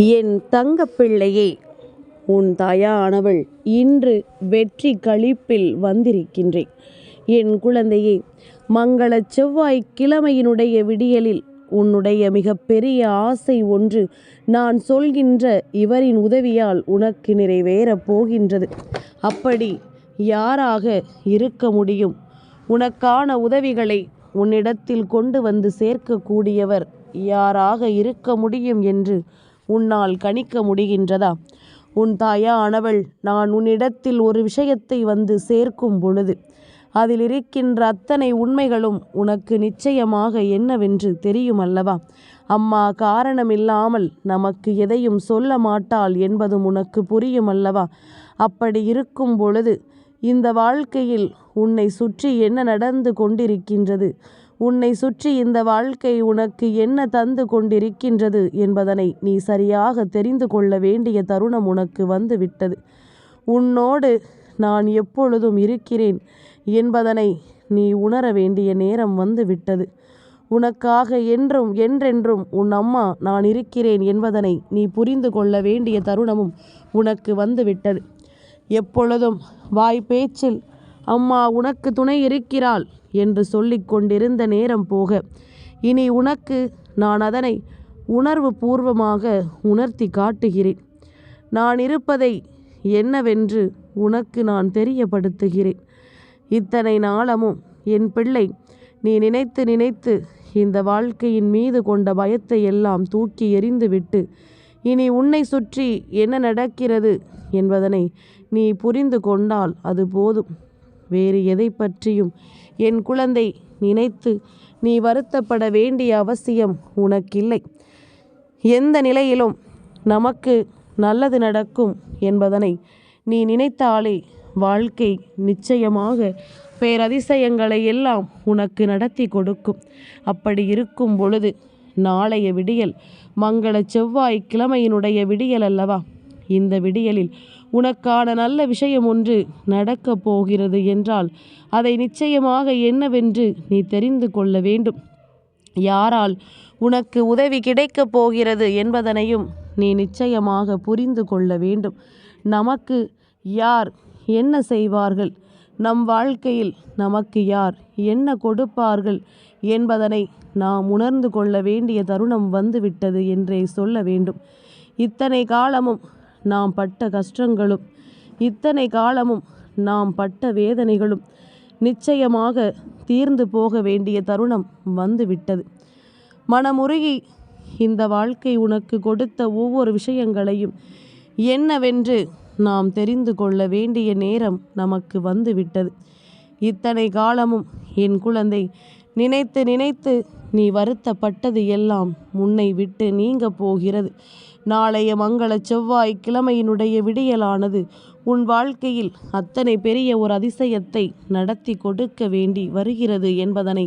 என் தங்கப்பிள்ளையே உன் தாயானவள் இன்று வெற்றி களிப்பில் வந்திருக்கின்றேன். என் குழந்தையே மங்களச் செவ்வாய் கிழமையினுடைய விடியலில் உன்னுடைய மிகப்பெரிய ஆசை ஒன்று நான் சொல்கின்ற இவரின் உதவியால் உனக்கு நிறைவேறப் போகின்றது. அப்படி யாராக இருக்க முடியும்? உனக்கான உதவிகளை உன்னிடத்தில் கொண்டு வந்து சேர்க்கக்கூடியவர் யாராக இருக்க முடியும் என்று உன்னால் கணிக்க முடிகின்றதா? உன் தாயானவள் நான் உன்னிடத்தில் ஒரு விஷயத்தை வந்து சேர்க்கும் பொழுது அதில் இருக்கின்ற அத்தனை உண்மைகளும் உனக்கு நிச்சயமாக என்னவென்று தெரியும் அல்லவா அம்மா காரணமில்லாமல் நமக்கு எதையும் சொல்ல மாட்டாள் என்பதும் உனக்கு புரியும் அல்லவா அப்படி இருக்கும் பொழுது இந்த வாழ்க்கையில் உன்னை சுற்றி என்ன நடந்து கொண்டிருக்கின்றது? உன்னை சுற்றி இந்த வாழ்க்கை உனக்கு என்ன தந்து கொண்டிருக்கின்றது என்பதனை நீ சரியாக தெரிந்து கொள்ள வேண்டிய தருணம் உனக்கு வந்து விட்டது உன்னோடு நான் எப்பொழுதும் இருக்கிறேன் என்பதனை நீ உணர வேண்டிய நேரம் வந்து விட்டது உனக்காக என்றும் என்றென்றும் உன் அம்மா நான் இருக்கிறேன் என்பதனை நீ புரிந்து கொள்ள வேண்டிய தருணமும் உனக்கு வந்து விட்டது எப்பொழுதும் வாய் பேச்சில் அம்மா உனக்கு துணை இருக்கிறாள் என்று சொல்லிக் கொண்டிருந்த நேரம் போக இனி உனக்கு நான் அதனை உணர்வு பூர்வமாக உணர்த்தி காட்டுகிறேன். நான் இருப்பதை என்னவென்று உனக்கு நான் தெரியப்படுத்துகிறேன். இத்தனை நாளமும் என் பிள்ளை நீ நினைத்து நினைத்து இந்த வாழ்க்கையின் மீது கொண்ட பயத்தை எல்லாம் தூக்கி எறிந்துவிட்டு இனி உன்னை சுற்றி என்ன நடக்கிறது என்பதனை நீ புரிந்து கொண்டால் அது போதும். வேறு எதை பற்றியும்? என் குழந்தை நினைத்து நீ வருத்தப்பட வேண்டிய அவசியம் உனக்கில்லை. எந்த நிலையிலும் நமக்கு நல்லது நடக்கும் என்பதனை நீ நினைத்தாலே வாழ்க்கை நிச்சயமாக பேரதிசயங்களை எல்லாம் உனக்கு நடத்தி கொடுக்கும். அப்படி இருக்கும் பொழுது நாளைய விடியல் மங்கள செவ்வாய் கிழமையினுடைய விடியல் அல்லவா? இந்த விடியலில் உனக்கான நல்ல விஷயம் ஒன்று நடக்கப் போகிறது என்றால் அதை நிச்சயமாக என்னவென்று நீ தெரிந்து கொள்ள வேண்டும். யாரால் உனக்கு உதவி கிடைக்கப் போகிறது என்பதனையும் நீ நிச்சயமாக புரிந்து கொள்ள வேண்டும். நமக்கு யார் என்ன செய்வார்கள்? நம் வாழ்க்கையில் நமக்கு யார் என்ன கொடுப்பார்கள் என்பதனை நாம் உணர்ந்து கொள்ள வேண்டிய தருணம் வந்துவிட்டது என்றே சொல்ல வேண்டும். இத்தனை காலமும் நாம் பட்ட கஷ்டங்களும் இத்தனை காலமும் நாம் பட்ட வேதனைகளும் நிச்சயமாக தீர்ந்து போக வேண்டிய தருணம் வந்துவிட்டது. மனமுருகி இந்த வாழ்க்கை உனக்கு கொடுத்த ஒவ்வொரு விஷயங்களையும் என்னவென்று நாம் தெரிந்து கொள்ள வேண்டிய நேரம் நமக்கு வந்துவிட்டது. இத்தனை காலமும் என் குழந்தை நினைத்து நினைத்து நீ வருத்தப்பட்டது எல்லாம் உன்னை விட்டு நீங்க போகிறது. நாளைய மங்கள செவ்வாய் கிழமையினுடைய விடியலானது. உன் வாழ்க்கையில் அத்தனை பெரிய ஒரு அதிசயத்தை நடத்தி கொடுக்க வேண்டி வருகிறது என்பதனை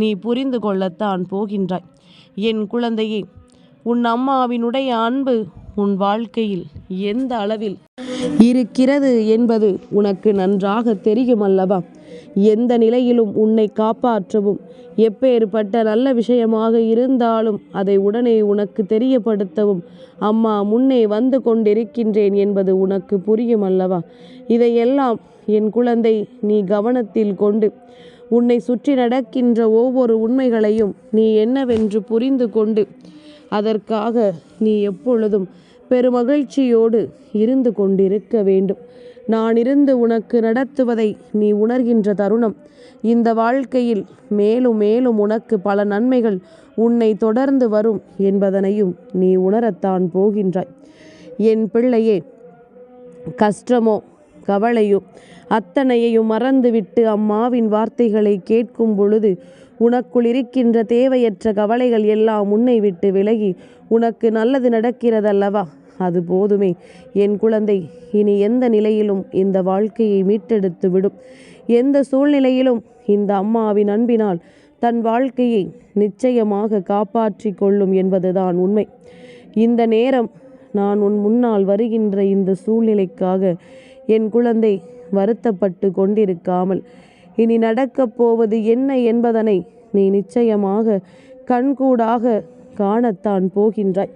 நீ புரிந்து கொள்ளத்தான் போகின்றாய். என் குழந்தையே உன் அம்மாவினுடைய அன்பு உன் வாழ்க்கையில் எந்த அளவில் இருக்கிறது என்பது உனக்கு நன்றாக தெரியும் அல்லவா? எந்த நிலையிலும் உன்னை காப்பாற்றவும். எப்பேற்பட்ட நல்ல விஷயமாக இருந்தாலும் அதை உடனே உனக்கு தெரியப்படுத்தவும். அம்மா முன்னே வந்து கொண்டிருக்கின்றேன் என்பது உனக்கு புரியும் அல்லவா? இதையெல்லாம் என் குழந்தை நீ கவனத்தில் கொண்டு. உன்னை சுற்றி நடக்கின்ற ஒவ்வொரு உண்மைகளையும் நீ என்னவென்று புரிந்து கொண்டு. அதற்காக நீ எப்பொழுதும் பெருமகிழ்ச்சியோடு இருந்து கொண்டிருக்க வேண்டும். நான் இருந்து உனக்கு நடத்துவதை நீ உணர்கின்ற தருணம். இந்த வாழ்க்கையில் மேலும் மேலும் உனக்கு பல நன்மைகள் உன்னை தொடர்ந்து வரும் என்பதனையும் நீ உணரத்தான் போகின்றாய். என் பிள்ளையே கஷ்டமோ கவலையோ அத்தனையையும் மறந்துவிட்டு அம்மாவின் வார்த்தைகளை கேட்கும் பொழுது உனக்குள் இருக்கின்ற தேவையற்ற கவலைகள் எல்லாம் உன்னை விட்டு விலகி உனக்கு நல்லது நடக்கிறதல்லவா? அது போதுமே. என் குழந்தை இனி எந்த நிலையிலும் இந்த வாழ்க்கையை மீட்டெடுத்து விடும். எந்த சூழ்நிலையிலும் இந்த அம்மாவின் அன்பினால் தன் வாழ்க்கையை நிச்சயமாக காப்பாற்றி கொள்ளும் என்பதுதான் உண்மை. இந்த நேரம் நான் உன் முன்னால் வருகின்ற இந்த சூழ்நிலைக்காக என் குழந்தை வருத்தப்பட்டு கொண்டிருக்காமல் இனி நடக்கப் போவது என்ன என்பதனை நீ நிச்சயமாக கண்கூடாக காணத்தான் போகின்றாய்.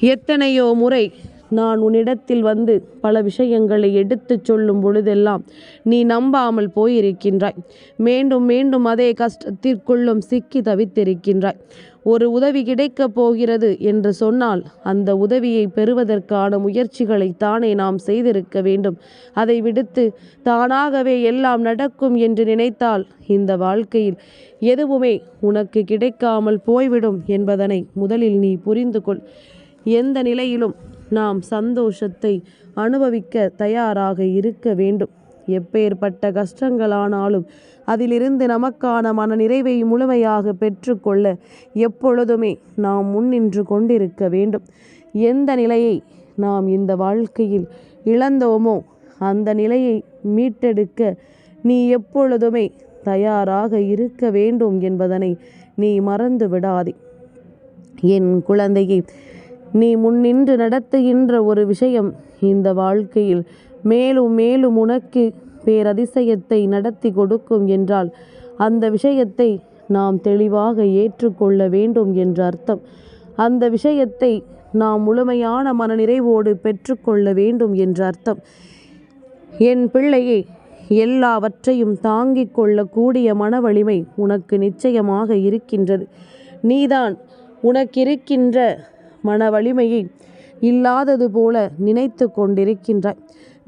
எத்தனையோ முறை நான் உன்னிடத்தில் வந்து பல விஷயங்களை எடுத்துச் சொல்லும் பொழுதெல்லாம் நீ நம்பாமல் போயிருக்கின்றாய். மீண்டும் மீண்டும் அதே கஷ்டத்திற்குள்ளும் சிக்கி தவித்திருக்கின்றாய். ஒரு உதவி கிடைக்கப் போகிறது என்று சொன்னால் அந்த உதவியை பெறுவதற்கான முயற்சிகளை தானே நாம் செய்திருக்க வேண்டும். அதை விடுத்து தானாகவே எல்லாம் நடக்கும் என்று நினைத்தால் இந்த வாழ்க்கையில் எதுவுமே உனக்கு கிடைக்காமல் போய்விடும் என்பதனை முதலில் நீ புரிந்து கொள் எந்த நிலையிலும் நாம் சந்தோஷத்தை அனுபவிக்க தயாராக இருக்க வேண்டும். எப்பேற்பட்ட கஷ்டங்களானாலும் அதிலிருந்து நமக்கான மன நிறைவை முழுமையாக பெற்றுக்கொள்ள எப்பொழுதுமே நாம் முன்னின்று கொண்டிருக்க வேண்டும். எந்த நிலையை நாம் இந்த வாழ்க்கையில் இழந்தோமோ அந்த நிலையை மீட்டெடுக்க நீ எப்பொழுதுமே தயாராக இருக்க வேண்டும் என்பதனை நீ மறந்து விடாதே என் குழந்தையை நீ முன்னின்று நடத்துகின்ற ஒரு விஷயம் இந்த வாழ்க்கையில் மேலும் மேலும் உனக்கு பேரதிசயத்தை நடத்தி கொடுக்கும் என்றால் அந்த விஷயத்தை நாம் தெளிவாக ஏற்றுக்கொள்ள வேண்டும் என்ற அர்த்தம். அந்த விஷயத்தை நாம் முழுமையான மனநிறைவோடு பெற்றுக்கொள்ள வேண்டும் என்ற அர்த்தம். என் பிள்ளையே எல்லாவற்றையும் தாங்கிக் கொள்ளக்கூடிய மன வலிமை உனக்கு நிச்சயமாக இருக்கின்றது. நீதான் உனக்கிருக்கின்ற மன வலிமையை இல்லாதது போல நினைத்து கொண்டிருக்கின்றாய்.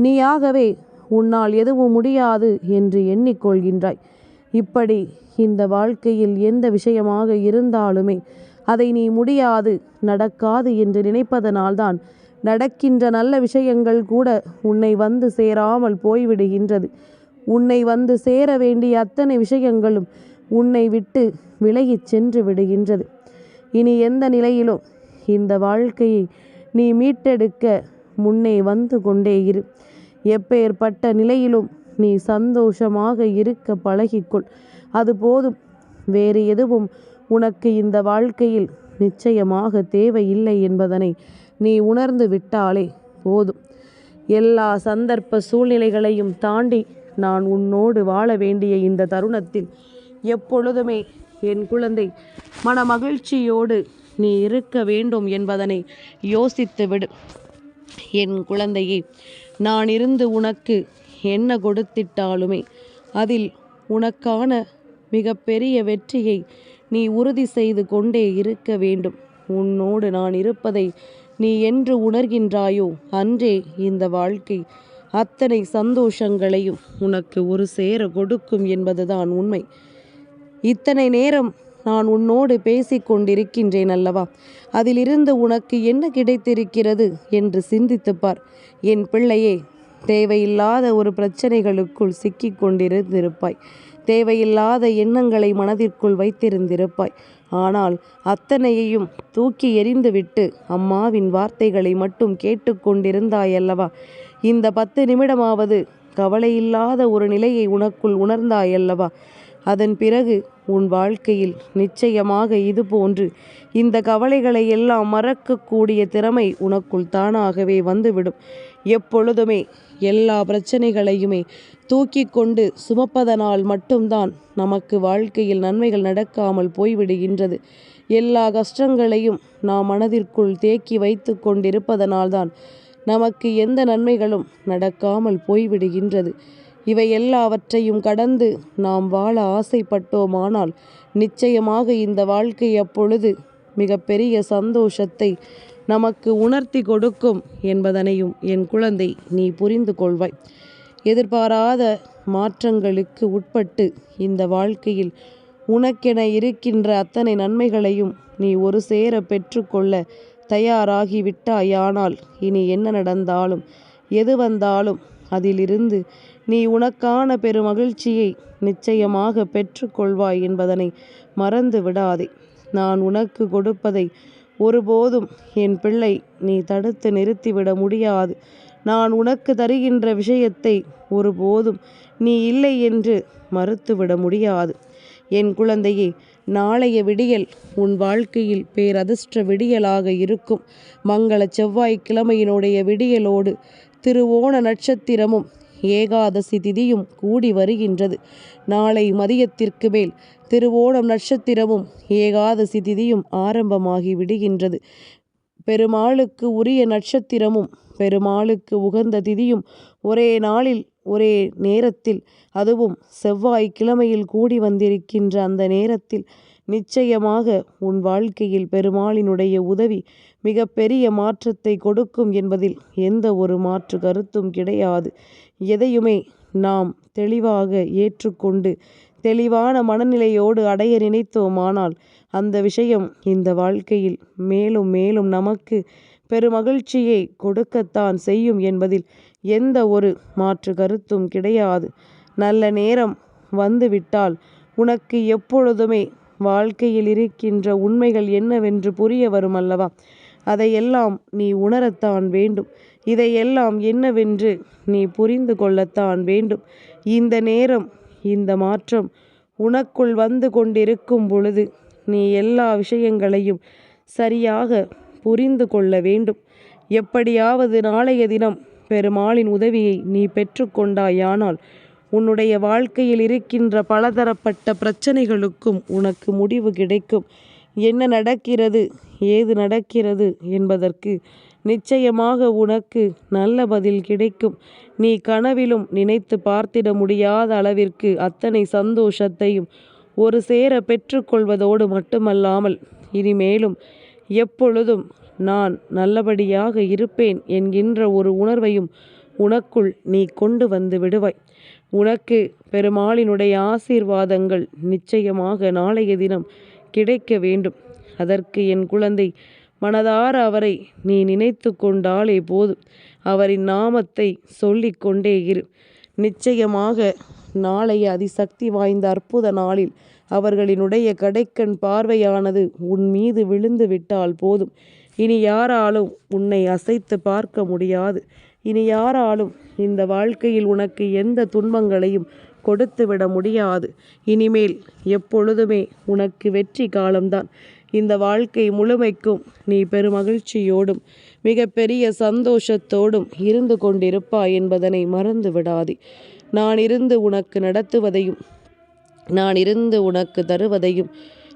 நீயாகவே உன்னால் எதுவும் முடியாது என்று எண்ணிக்கொள்கின்றாய். இப்படி இந்த வாழ்க்கையில் எந்த விஷயமாக இருந்தாலுமே அதை நீ முடியாது நடக்காது என்று நினைப்பதனால்தான் நடக்கின்ற நல்ல விஷயங்கள் கூட உன்னை வந்து சேராமல் போய்விடுகின்றது. உன்னை வந்து சேர வேண்டிய அத்தனை விஷயங்களும் உன்னை விட்டு விலகிச் சென்று விடுகின்றது. இனி எந்த நிலையிலும் இந்த வாழ்க்கையை நீ மீட்டெடுக்க முன்னே வந்து கொண்டே இரு. எப்பேற்பட்ட நிலையிலும் நீ சந்தோஷமாக இருக்க பழகிக்கொள். அது போதும். வேறு எதுவும் உனக்கு இந்த வாழ்க்கையில் நிச்சயமாக தேவையில்லை என்பதனை நீ உணர்ந்து விட்டாலே போதும். எல்லா சந்தர்ப்ப சூழ்நிலைகளையும் தாண்டி நான் உன்னோடு வாழ வேண்டிய இந்த தருணத்தில் எப்பொழுதுமே என் குழந்தை மன மகிழ்ச்சியோடு நீ இருக்க வேண்டும் என்பதனை யோசித்து விடு. என் குழந்தையே நான் இருந்து உனக்கு என்ன கொடுத்திட்டாலுமே அதில் உனக்கான மிகப்பெரிய வெற்றியை நீ உறுதி செய்து கொண்டே இருக்க வேண்டும். உன்னோடு நான் இருப்பதை நீ என்று உணர்கின்றாயோ அன்றே இந்த வாழ்க்கை அத்தனை சந்தோஷங்களையும் உனக்கு ஒரு சேர கொடுக்கும் என்பதுதான் உண்மை. இத்தனை நேரம் நான் உன்னோடு பேசிக் கொண்டிருக்கின்றேன் அல்லவா? அதிலிருந்து உனக்கு என்ன கிடைத்திருக்கிறது? என்று சிந்தித்துப்பார். என் பிள்ளையே தேவையில்லாத ஒரு பிரச்சனைகளுக்குள் சிக்கிக் கொண்டிருந்திருப்பாய் தேவையில்லாத எண்ணங்களை மனதிற்குள் வைத்திருந்திருப்பாய். ஆனால் அத்தனையையும் தூக்கி எறிந்துவிட்டு அம்மாவின் வார்த்தைகளை மட்டும் கேட்டுக்கொண்டிருந்தாயல்லவா? இந்த பத்து நிமிடமாவது கவலையில்லாத ஒரு நிலையை உனக்குள் உணர்ந்தாயல்லவா? அதன் பிறகு உன் வாழ்க்கையில் நிச்சயமாக இது போன்று இந்த கவலைகளை எல்லாம் மறக்கக்கூடிய திறமை உனக்குள் தானாகவே வந்துவிடும். எப்பொழுதுமே எல்லா பிரச்சனைகளையுமே தூக்கி கொண்டு சுமப்பதனால் மட்டும்தான் நமக்கு வாழ்க்கையில் நன்மைகள் நடக்காமல் போய்விடுகின்றது. எல்லா கஷ்டங்களையும் நாம் மனதிற்குள் தேக்கி வைத்து கொண்டிருப்பதனால்தான் நமக்கு எந்த நன்மைகளும் நடக்காமல் போய்விடுகின்றது. இவை எல்லாவற்றையும் கடந்து நாம் வாழ ஆசைப்பட்டோமானால் நிச்சயமாக இந்த வாழ்க்கை அப்பொழுது மிகப்பெரிய சந்தோஷத்தை நமக்கு உணர்த்தி கொடுக்கும் என்பதனையும் என் குழந்தை நீ புரிந்து கொள்வாய். எதிர்பாராத மாற்றங்களுக்கு உட்பட்டு இந்த வாழ்க்கையில் உனக்கென இருக்கின்ற அத்தனை நன்மைகளையும் நீ ஒரு சேர பெற்றுக்கொள்ள தயாராகிவிட்டாயானால் இனி என்ன நடந்தாலும் எது வந்தாலும் அதிலிருந்து நீ உனக்கான பெருமகிழ்ச்சியை நிச்சயமாக பெற்றுக்கொள்வாய் என்பதனை மறந்து விடாதே. நான் உனக்கு கொடுப்பதை ஒருபோதும் என் பிள்ளை நீ தடுத்து நிறுத்திவிட முடியாது. நான் உனக்கு தருகின்ற விஷயத்தை ஒருபோதும் நீ இல்லை என்று மறுத்துவிட முடியாது. என் குழந்தையே நாளைய விடியல் உன் வாழ்க்கையில் பேரதிர்ஷ்ட விடியலாக இருக்கும். மங்கள செவ்வாய்க்கிழமையினுடைய விடியலோடு திருவோண நட்சத்திரமும் ஏகாதசி திதியும் கூடி வருகின்றது. நாளை மதியத்திற்கு மேல் திருவோணம் நட்சத்திரமும் ஏகாதசி திதியும் ஆரம்பமாகி விடுகின்றது. பெருமாளுக்கு உரிய நட்சத்திரமும் பெருமாளுக்கு உகந்த திதியும் ஒரே நாளில் ஒரே நேரத்தில் அதுவும் செவ்வாய் கிழமையில் கூடி வந்திருக்கின்ற அந்த நேரத்தில் நிச்சயமாக உன் வாழ்க்கையில் பெருமாளினுடைய உதவி மிக பெரிய மாற்றத்தை கொடுக்கும் என்பதில் எந்த ஒரு மாற்று கருத்தும் கிடையாது. எதையுமே நாம் தெளிவாக ஏற்றுக்கொண்டு தெளிவான மனநிலையோடு அடைய நினைத்தோமானால் அந்த விஷயம் இந்த வாழ்க்கையில் மேலும் மேலும் நமக்கு பெருமகிழ்ச்சியை கொடுக்கத்தான் செய்யும் என்பதில் எந்த ஒரு மாற்று கருத்தும் கிடையாது. நல்ல நேரம் வந்துவிட்டால் உனக்கு எப்பொழுதுமே வாழ்க்கையில் இருக்கின்ற உண்மைகள் என்னவென்று புரிய வரும் அல்லவா அதையெல்லாம் நீ உணரத்தான் வேண்டும். இதையெல்லாம் என்னவென்று நீ புரிந்து கொள்ளத்தான் வேண்டும். இந்த நேரம் இந்த மாற்றம் உனக்குள் வந்து கொண்டிருக்கும் பொழுது நீ எல்லா விஷயங்களையும் சரியாக புரிந்து கொள்ள வேண்டும். எப்படியாவது நாளைய தினம் பெருமாளின் உதவியை நீ பெற்றுக்கொண்டாயானால் உன்னுடைய வாழ்க்கையில் இருக்கின்ற பலதரப்பட்ட பிரச்சனைகளுக்கும் உனக்கு முடிவு கிடைக்கும். என்ன நடக்கிறது? ஏது நடக்கிறது என்பதற்கு நிச்சயமாக உனக்கு நல்ல பதில் கிடைக்கும். நீ கனவிலும் நினைத்து பார்த்திட முடியாத அளவிற்கு அத்தனை சந்தோஷத்தையும் ஒரு சேர பெற்றுக்கொள்வதோடு மட்டுமல்லாமல் இனிமேலும் எப்பொழுதும் நான் நல்லபடியாக இருப்பேன் என்கின்ற ஒரு உணர்வையும் உனக்குள் நீ கொண்டு வந்து விடுவாய். உனக்கு பெருமாளினுடைய ஆசீர்வாதங்கள் நிச்சயமாக நாளைய தினம் கிடைக்க வேண்டும். அதற்கு என் குழந்தை மனதார அவரை நீ நினைத்து கொண்டாலே போதும். அவரின் நாமத்தை சொல்லிக் கொண்டே இரு. நிச்சயமாக நாளைய அதிசக்தி வாய்ந்த அற்புத நாளில் அவர்களினுடைய கடைக்கண் பார்வையானது உன் மீது விழுந்து விட்டால் போதும். இனி யாராலும் உன்னை அசைத்து பார்க்க முடியாது. இனி யாராலும் இந்த வாழ்க்கையில் உனக்கு எந்த துன்பங்களையும் கொடுத்துவிட முடியாது. இனிமேல் எப்பொழுதுமே உனக்கு வெற்றி காலம்தான். இந்த வாழ்க்கை முழுமைக்கும் நீ பெருமகிழ்ச்சியோடும் மிகப்பெரிய சந்தோஷத்தோடும் இருந்து கொண்டிருப்பாய் என்பதனை மறந்து விடாதே. நான் இருந்து உனக்கு நடத்துவதையும் நான் இருந்து உனக்கு தருவதையும்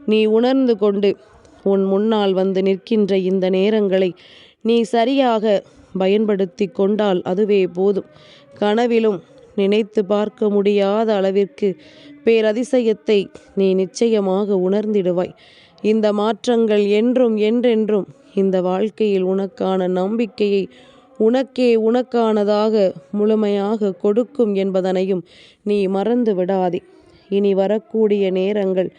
நீ உணர்ந்து கொண்டு உன் முன்னால் வந்து நிற்கின்ற இந்த நேரங்களை நீ சரியாக பயன்படுத்தி கொண்டால் அதுவே போதும். கனவிலும் நினைத்து பார்க்க முடியாத அளவிற்கு பேரதிசயத்தை நீ நிச்சயமாக உணர்ந்திடுவாய். இந்த மாற்றங்கள் என்றும் என்றென்றும் இந்த வாழ்க்கையில் உனக்கான நம்பிக்கையை உனக்கே உனக்கானதாக முழுமையாக கொடுக்கும் என்பதனையும் நீ மறந்து விடாதே. இனி வரக்கூடிய நேரங்கள்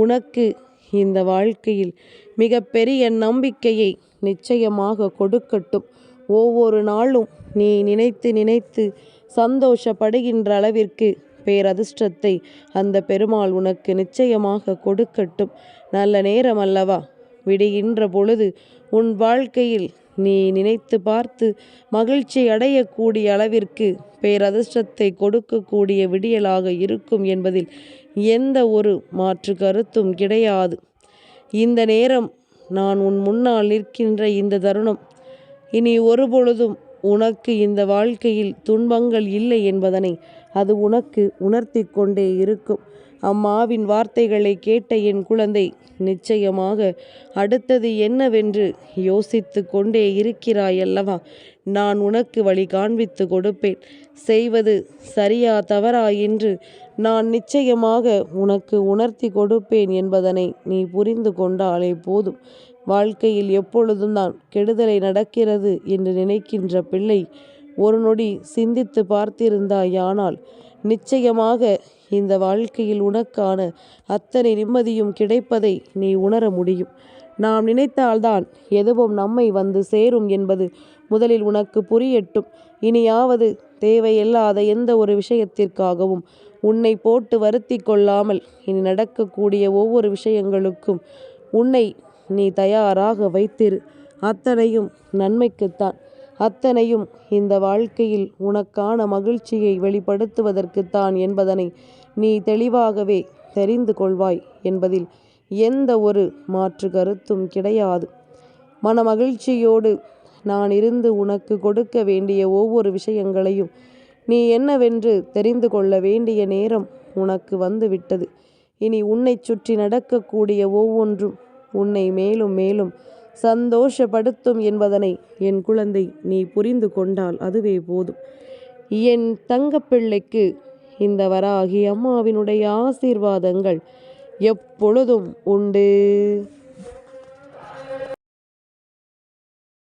உனக்கு இந்த வாழ்க்கையில் மிக பெரிய நம்பிக்கையை நிச்சயமாக கொடுக்கட்டும். ஒவ்வொரு நாளும் நீ நினைத்து நினைத்து சந்தோஷப்படுகின்ற அளவிற்கு பேரதிர்ஷ்டத்தை அந்த பெருமாள் உனக்கு நிச்சயமாக கொடுக்கட்டும். நல்ல நேரம் அல்லவா விடுகின்ற பொழுது உன் வாழ்க்கையில் நீ நினைத்து பார்த்து மகிழ்ச்சி அடையக்கூடிய அளவிற்கு பேரதிர்ஷ்டத்தை கொடுக்கக்கூடிய விடியலாக இருக்கும் என்பதில் எந்த ஒரு மாற்று கருத்தும் கிடையாது. இந்த நேரம் நான் உன் முன்னால் நிற்கின்ற இந்த தருணம். இனி ஒருபொழுதும் உனக்கு இந்த வாழ்க்கையில் துன்பங்கள் இல்லை என்பதனை அது உனக்கு உணர்த்தி கொண்டே இருக்கும். அம்மாவின் வார்த்தைகளை கேட்ட என் குழந்தை நிச்சயமாக அடுத்தது என்னவென்று யோசித்து கொண்டே இருக்கிறாயல்லவா? நான் உனக்கு வழி காண்பித்து கொடுப்பேன். செய்வது சரியா தவறா என்று நான் நிச்சயமாக உனக்கு உணர்த்தி கொடுப்பேன் என்பதனை நீ புரிந்து கொண்டாலே போதும். வாழ்க்கையில் எப்பொழுதும் தான் கெடுதலை நடக்கிறது என்று நினைக்கின்ற பிள்ளை ஒரு நொடி சிந்தித்து பார்த்திருந்தாயானால் நிச்சயமாக இந்த வாழ்க்கையில் உனக்கான அத்தனை நிம்மதியும் கிடைப்பதை நீ உணர முடியும். நாம் நினைத்தால்தான் எதுவும் நம்மை வந்து சேரும் என்பது முதலில் உனக்கு புரியட்டும். இனியாவது தேவையில்லாத எந்த ஒரு விஷயத்திற்காகவும் உன்னை போட்டு வருத்தி கொள்ளாமல் இனி நடக்கக்கூடிய ஒவ்வொரு விஷயங்களுக்கும் உன்னை நீ தயாராக வைத்திரு. அத்தனையும் நன்மைக்குத்தான். அத்தனையும் இந்த வாழ்க்கையில் உனக்கான மகிழ்ச்சியை வெளிப்படுத்துவதற்குத்தான் என்பதனை நீ தெளிவாகவே தெரிந்து கொள்வாய் என்பதில் எந்த ஒரு மாற்று கருத்தும் கிடையாது. மன மகிழ்ச்சியோடு நான் இருந்து உனக்கு கொடுக்க வேண்டிய ஒவ்வொரு விஷயங்களையும் நீ என்னவென்று தெரிந்து கொள்ள வேண்டிய நேரம் உனக்கு வந்துவிட்டது. இனி உன்னை சுற்றி நடக்கக்கூடிய ஒவ்வொன்றும் உன்னை மேலும் மேலும் சந்தோஷப்படுத்தும் என்பதனை என் குழந்தை நீ புரிந்து கொண்டால் அதுவே போதும். என் தங்கப்பிள்ளைக்கு இந்த வராகி அம்மாவினுடைய ஆசீர்வாதங்கள் எப்பொழுதும் உண்டு.